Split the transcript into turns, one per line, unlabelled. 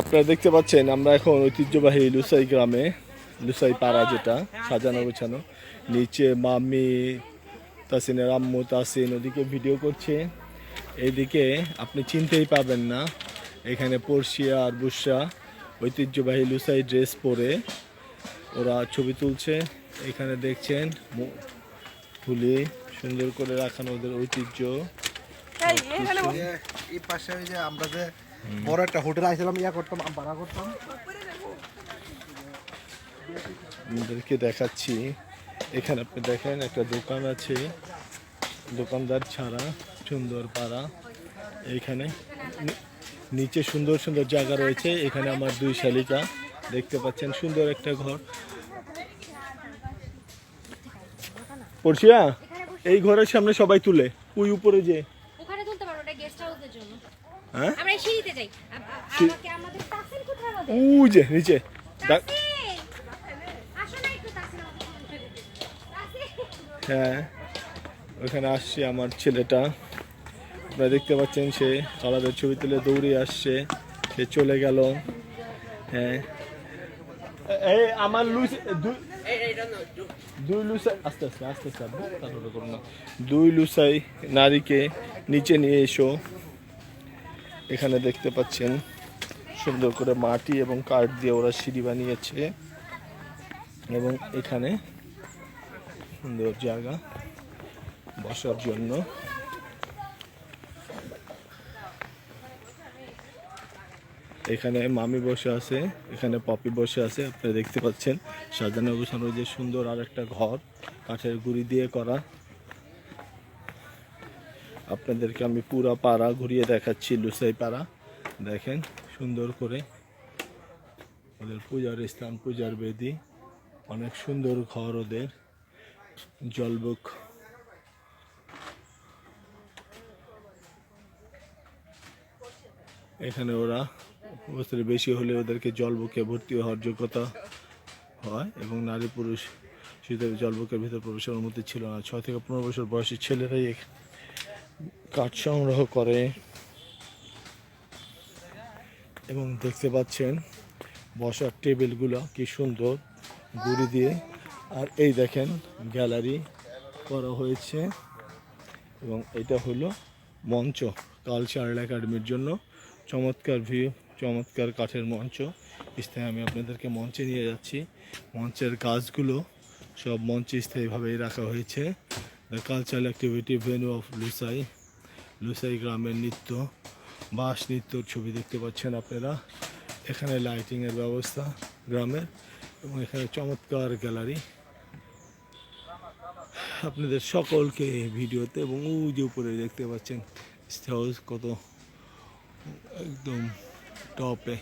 আপনারা দেখতে পাচ্ছেন আমরা এখন ঐতিহ্যবাহী লুসাই গ্রামে লুসাই পাড়া যেটা সাজানো গোছানো। নিচে মামি তাসিনের আম্মু তাসিন ওদিকে ভিডিও করছে। এদিকে আপনি চিনতেই পাবেন না এখানে পড়শিয়া আর বুসরা ঐতিহ্যবাহী লুসাই ড্রেস পরে ওরা ছবি তুলছে। এখানে দেখছেন ফুলে সুন্দর করে রাখানো ওদের ঐতিহ্য।
এই পাশে ওই যে আমরা যে বড় একটা হোটেল আইছিলাম ইয়া করতাম ভাড়া করতাম।
আপনাদেরকে দেখাচ্ছি। এখানে আপনি দেখেন একটা দোকান আছে। দোকানদার ছাড়া সুন্দর পাড়া। এইখানে নি- নিচে সুন্দর সুন্দর জায়গা রয়েছে। এখানে আমার দুই শালিকা দেখতে পাচ্ছেন সুন্দর একটা ঘর। পড়ছিয়া এই ঘরের সামনে সবাই তুলে। ওই উপরে যে
ওখানে তুলতে পারব ওটা গেস্ট হাউসের জন্য।
হ্যাঁ
আমরা সিঁড়িতে যাই আমাকে আমাদের তাসিল কোথায় আমাদের
ওই যে নিচে! হ্যাঁ ওখানে আসছে আমার ছেলেটা আপনারা দেখতে পাচ্ছেন সে কালারের ছবি তুলে দৌড়ে আসছে সে চলে গেল হ্যাঁ এই আমার লুস দুই দুই লুসাই আস্তে আস্তে আস্তে আস্তে দুই লুসাই নারীকে নিচে নিয়ে এসো এখানে দেখতে পাচ্ছেন সুন্দর করে মাটি এবং কাঠ দিয়ে ওরা সিঁড়ি বানিয়েছে এবং এখানে সুন্দর জায়গা বসার জন্য। এখানে মামি বসে আছে, এখানে পপি বসে আছে আপনারা দেখতে পাচ্ছেন সাজানো গোছানো যে সুন্দর আর একটা ঘর, কাঠের গুড়ি দিয়ে করা। আপনাদেরকে আমি পুরা পাড়া ঘুরিয়ে দেখাচ্ছি, লুসাই পাড়া। দেখেন, সুন্দর করে ওদের পূজার স্থান, পূজার বেদি। অনেক সুন্দর ঘর ওদের, জলবুক। এখানে ওরা বছরের বেশি হলে ওদেরকে জলবুকে ভর্তি হওয়ার যোগ্যতা হয় এবং নারী পুরুষ, শীতের জলবুকের ভিতরে প্রবেশের অনুমতি ছিল না। ছয় থেকে পনেরো বছর বয়সী ছেলেরাই কাঠ সংগ্রহ করে। এবং দেখতে পাচ্ছেন বসার টেবিলগুলো কি সুন্দর গুড়ি দিয়ে। আর এই দেখেন গ্যালারি করা হয়েছে। এবং এটা হলো মঞ্চ কালচারাল একাডেমির জন্য। চমৎকার ভিউ, চমৎকার কাঠের মঞ্চ। স্থায়ী আমি আপনাদেরকে মঞ্চে নিয়ে যাচ্ছি। মঞ্চের কাজগুলো সব মঞ্চে স্থায়ীভাবেই রাখা হয়েছে। The cultural activity venue of Lushai Lushai গ্রামের নৃত্য বাস নৃত্যর ছবি দেখতে পাচ্ছেন আপনারা। এখানে লাইটিংয়ের ব্যবস্থা গ্রামের এবং এখানে চমৎকার গ্যালারি আপনাদের সকলকে ভিডিওতে এবং ওই যে উপরে দেখতে পাচ্ছেন হাউস কত একদম টপে